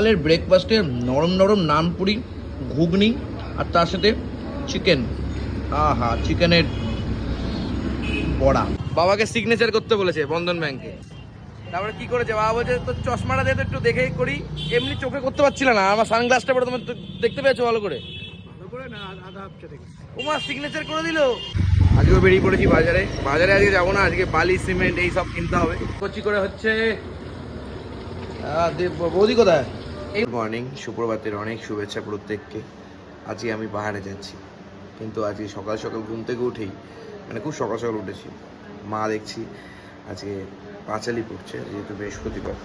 সকালের ব্রেকফাস্টে নরম নরম নান পুরি ঘুগনি আর তার সাথে চিকেন আহা চিকেনের বড়া। বাবাকে সিগনেচার করতে বলেছে বন্ধন ব্যাংকে তারপরে কি করেছে? বাবা বলছে তো চশমাটা দিয়ে তো একটু দেখেই করি। এমনি চোখে করতে পারছিল না আমার সানগ্লাসটা পরে তোমার দেখতে পেয়েছ ভালো করে। ওমা সিগনেচার করে দিল। আজকে বেরিয়ে পড়েছি বাজারে। বাজারে আজকে যাব না আজকে বালি সিমেন্ট এই সব কিনতে হবে। কচি করে হচ্ছে বৌদি কোথায়? এই মর্নিং সুপ্রভাতের অনেক শুভেচ্ছা প্রত্যেককে আজকে আমি পাহাড়ে যাচ্ছি, কিন্তু আজকে সকাল সকাল ঘুম থেকে উঠেই মানে খুব সকাল সকাল উঠেছি মা দেখছি আজকে পাঁচালি পড়ছে, যেহেতু বৃহস্পতিবার।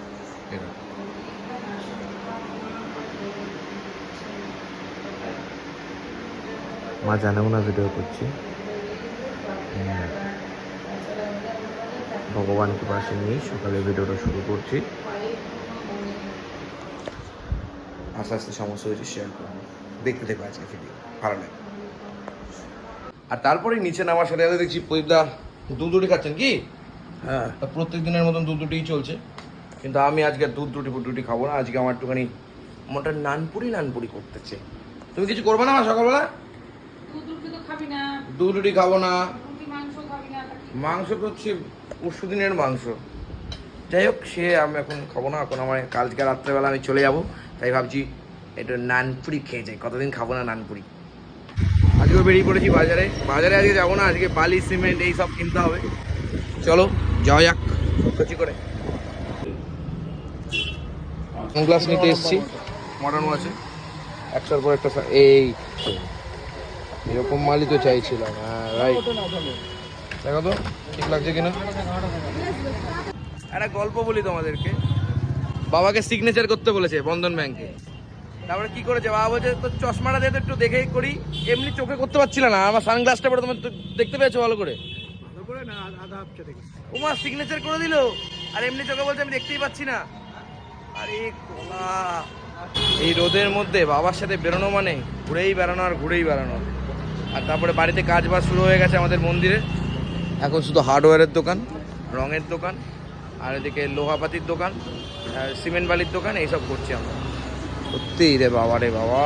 মা জানেও না ভিডিও করছি। ভগবানকে পাশে নিয়ে সকালে ভিডিওটা শুরু করছি আস্তে আস্তে সমস্যা হয়েছে শেয়ার করব। দেখতে দেখব আজকে ভিডিও ভালো লাগে আর তারপরে নিচে নামার সাথে সাথে দেখছি প্রদীপদা দুধ রুটি খাচ্ছেন কি? হ্যাঁ। তা প্রত্যেক দিনের মতন দুধ রুটিই চলছে। কিন্তু আমি আজকে দুধ রুটি ফুট রুটি খাব না। আজকে আমার একটুখানি মোটা নানপুরি নানপুরি করতেছে তুমি কিছু করবে না সকালবেলা? দুধ রুটি তো খাবি না। দুধ রুটি খাব না। রুটি মাংস খাবি না তা কি? মাংস তো হচ্ছে পরশু দিনের মাংস। যাই হোক সে আমি এখন খাব না। এখন আমার কালকে রাত্রেবেলা আমি চলে যাব। তাই ভাবছি একটু নানপুরি খেয়ে যাই। কতদিন খাব না নানপুরি? আজকেও বেরিয়ে পড়েছি বাজারে। বাজারে আজকে যাব না আজকে বালি সিমেন্ট এই সব কিনতে হবে। চলো যাওয়া যাক। কচি করে। গ্লাস নিতে এসেছি? মডার্নও আছে। একটার পর একটা এই। এরকম মালই তো চাইছিলাম হ্যাঁ রাইট দেখো তো ঠিক লাগছে কিনা? একটা গল্প বলি তোমাদেরকে। বাবাকে সিগনেচার করতে বলেছে বন্ধন ব্যাংকে তারপরে কি করেছে? বাবা বলছে তোর চশমাটা দিয়ে একটু দেখেই করি। এমনি চোখে করতে পারছিল না আমার সানগ্লাসটা পরে তোমার দেখতে পেয়েছ ভালো করে? ওমা সিগনেচার করে দিল। আর এমনি চোখে বলছে আমি দেখতেই পাচ্ছি না। আরে কোলা এই রোদের মধ্যে বাবার সাথে বেরোনো মানে ঘুরেই বেড়ানো আর ঘুরেই বেড়ানো। আর তারপরে বাড়িতে কাজ বাজ শুরু হয়ে গেছে আমাদের মন্দিরে। এখন শুধু হার্ডওয়্যারের দোকান রঙের দোকান আর এদিকে লোহাপাতির দোকান। সিমেন্ট বালির দোকান এইসব করছি আমরা। সত্যি রে বাবা রে বাবা।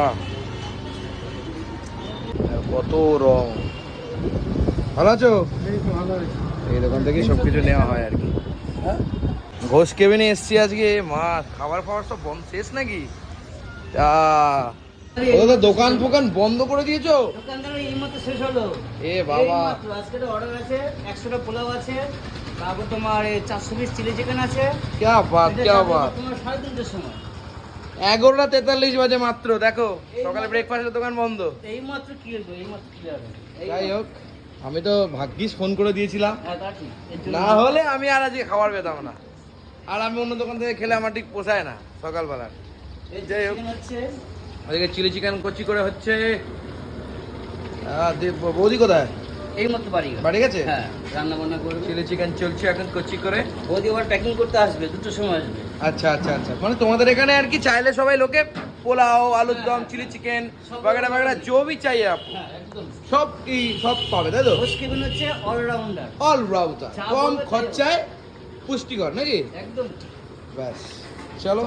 কত রং। ভালো আছো? এই দোকান থেকেই সব কিছু নেওয়া হয় আর কি। ঘোষ কেবিনে এসছি আজকে। মা খাবার ফাবার সব বন্ধ শেষ নাকি? তো দোকান ফোকান বন্ধ করে দিয়েছ? দোকানদার এই শেষ হলো। এ বাবা। আজকে অর্ডার আছে একশোটা পোলাও আছে তারপর তোমার চারশো পিস চিলি চিকেন আছে। ক্যা বাত ক্যা বাত। তোমার সাড়ে তিনটের সময়। এগারোটা তেতাল্লিশ বাজে মাত্র দেখো। সকালে ব্রেকফাস্টের দোকান বন্ধ। এই মাত্র কি হবে এই মাত্র কি হবে? যাই হোক আমি তো ভাগ্যিস ফোন করে দিয়েছিলাম। হ্যাঁ না হলে আমি আর আজকে খাবার পেতাম না। আর আমি অন্য দোকান থেকে খেলে আমার ঠিক পোষায় না সকালবেলা যাই হোক। আজকে চিলি চিকেন কচি করে হচ্ছে বৌদি কোথায়? এই মাত্র বাড়ি। বাড়ি গেছে? হ্যাঁ রান্না বান্না করবে। চিলি চিকেন চলছে এখন কচি করে। বৌদি আবার প্যাকিং করতে আসবে দুটোর সময় আসবে। আচ্ছা আচ্ছা আচ্ছা। মানে তোমাদের এখানে আর কি চাইলে সবাই লোকে পোলাও আলুর দম চিলি চিকেন বাগেরা বাগেরা জো ভি চাই আপ। হ্যাঁ সব কি সব পাবে তাই তো? কেবিন হচ্ছে অলরাউন্ডার অল রাউটার কম খরচায় পুষ্টিকর নাকি? একদম। ব্যাস চলো।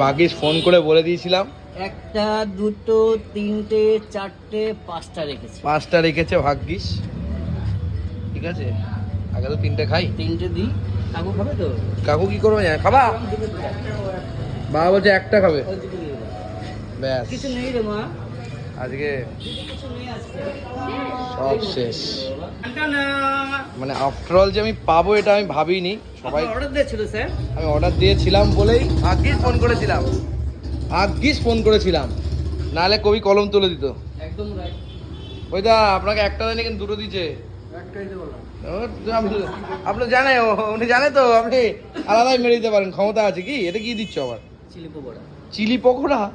বাগিস ফোন করে বলে দিয়েছিলাম। একটা দুটো তিনটে চারটে পাঁচটা রেখেছি। পাঁচটা রেখেছে ভাগ্যিস। ঠিক আছে? আগে তো তিনটে খাই। তিনটে দিই। কাকু খাবে তো? কাকু কি করবে জানে? খাবা? বাবা বলছে একটা খাবে। ব্যাস। কিছু নেই রে মা। আজকে সব শেষ। মানে আফটার অল যে আমি পাবো এটা আমি ভাবিনি। সবাই অর্ডার দিয়েছিল স্যার? আমি অর্ডার দিয়েছিলাম বলেই ভাগ্যিস ফোন করেছিলাম। ভাগ্যিস ফোন করেছিলাম। নাহলে কবি কলম তুলে দিত। একদম ওই দা আপনাকে একটা দেয়নি কিন্তু দুটো দিচ্ছে আপনি- জানে উনি জানে তো আপনি আলাদাই মেরে দিতে পারেন ক্ষমতা আছে কি? এটা কি দিচ্ছ আবার? চিলি পকোড়া। চিলি পকোড়া?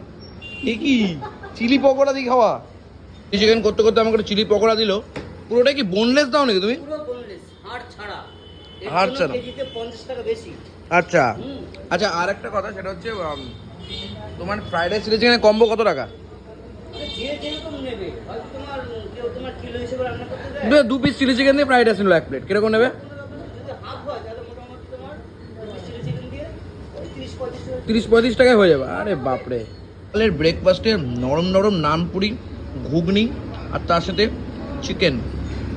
এ কি? চিলি পকোড়া দিয়ে খাওয়া? চিকেন করতে করতে আমাকে চিলি পকোড়া দিল। পুরোটা কি বোনলেস দাও নাকি তুমি? হাড় ছাড়া। আচ্ছা। আচ্ছা আর একটা কথা সেটা হচ্ছে তোমার ফ্রাইড রাইস চিলি চিকেনের কম্বো কত টাকা? দু- পিস চিলি চিকেন দিয়ে ফ্রাইড রাইস নিলো এক প্লেট কীরকম নেবে? যদি হাফ হয় তাহলে মোটামুটি তোমার চিলি চিকেন দিয়ে ওই তিরিশ পঁয়ত্রিশ টাকায় হয়ে যাবে। আরে বাপরে। তাহলে ব্রেকফাস্টে নরম নরম নান পুরি ঘুগনি আর তার সাথে চিকেন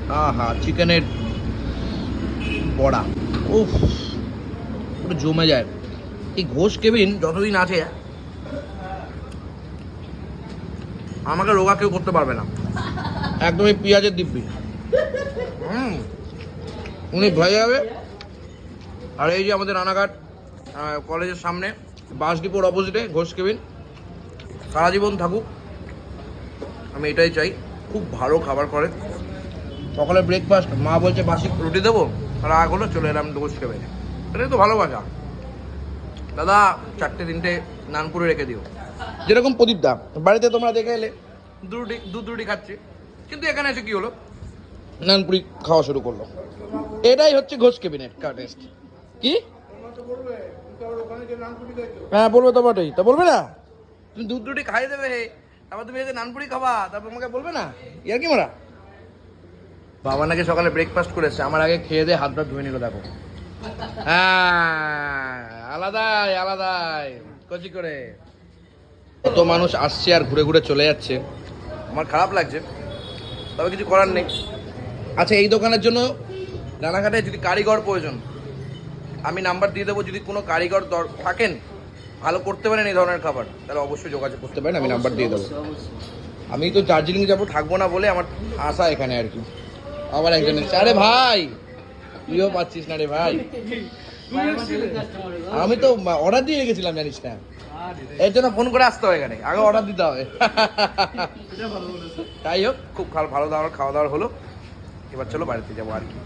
আহা চিকেনের বড়া। ও পুরো জমে যায়। এই ঘোষ কেবিন যতদিন আছে আমাকে রোগা কেউ করতে পারবে না। একদমই পেঁয়াজের দিব্যি। হুম। উনি ভয়ে যাবে। আর এই যে আমাদের রানাঘাট কলেজের সামনে বাস ডিপোর অপোজিটে ঘোষ কেবিন। সারা জীবন থাকুক। আমি এটাই চাই খুব ভালো খাবার করে। সকালে ব্রেকফাস্ট মা বলছে বাসি রুটি দেবো? রাগ হলো চলে এলাম ঘোষ কেবিনে। এটাই তো ভালোবাসা দাদা চারটে তিনটে নানপুরে রেখে দিও। যেরকম প্রদীপ দা বাড়িতে তোমরা দেখে এলে। দু রুটি দুধ রুটি খাচ্ছে। কিন্তু এখানে এসে কি হলো? নানপুরি খাওয়া শুরু করল। এটাই হচ্ছে ঘোষ কেবিনেট টেস্ট কি? হ্যাঁ বলবে তো বটেই। তা বলবে না? তুমি দুধ রুটি খাইয়ে দেবে তারপর তুমি নানপুরি খাবা তারপর আমাকে বলবে না? ইয়ার কি মারা? বাবা নাকি সকালে ব্রেকফাস্ট করে এসছে। আমার আগে খেয়ে দিয়ে হাত টাত ধুয়ে নিল দেখো। হ্যাঁ আলাদাই আলাদাই। কচি করে। কত মানুষ আসছে আর ঘুরে ঘুরে চলে যাচ্ছে। আমার খারাপ লাগছে। তবে কিছু করার নেই। আচ্ছা এই দোকানের জন্য রানাঘাটে যদি কারিগর প্রয়োজন আমি নাম্বার দিয়ে দেবো। যদি কোনো কারিগর থাকেন ভালো করতে পারেন এই ধরনের খাবার তাহলে অবশ্যই যোগাযোগ করতে পারেন আমি নাম্বার দিয়ে দেবো। আমি তো দার্জিলিং যাব থাকব না বলে আমার আশা এখানে আর কি। আবার একজন আরে ভাই! তুইও পাচ্ছিস না রে ভাই। আমি তো অর্ডার দিয়ে রেখেছিলাম জানিস না। এর জন্য ফোন করে আসতে হবে এখানে। আগে অর্ডার দিতে হবে। তাই হোক খুব ভালো ভালো দাওয়ার খাওয়া দাওয়া হলো। এবার চলো বাড়িতে যাব আর কি।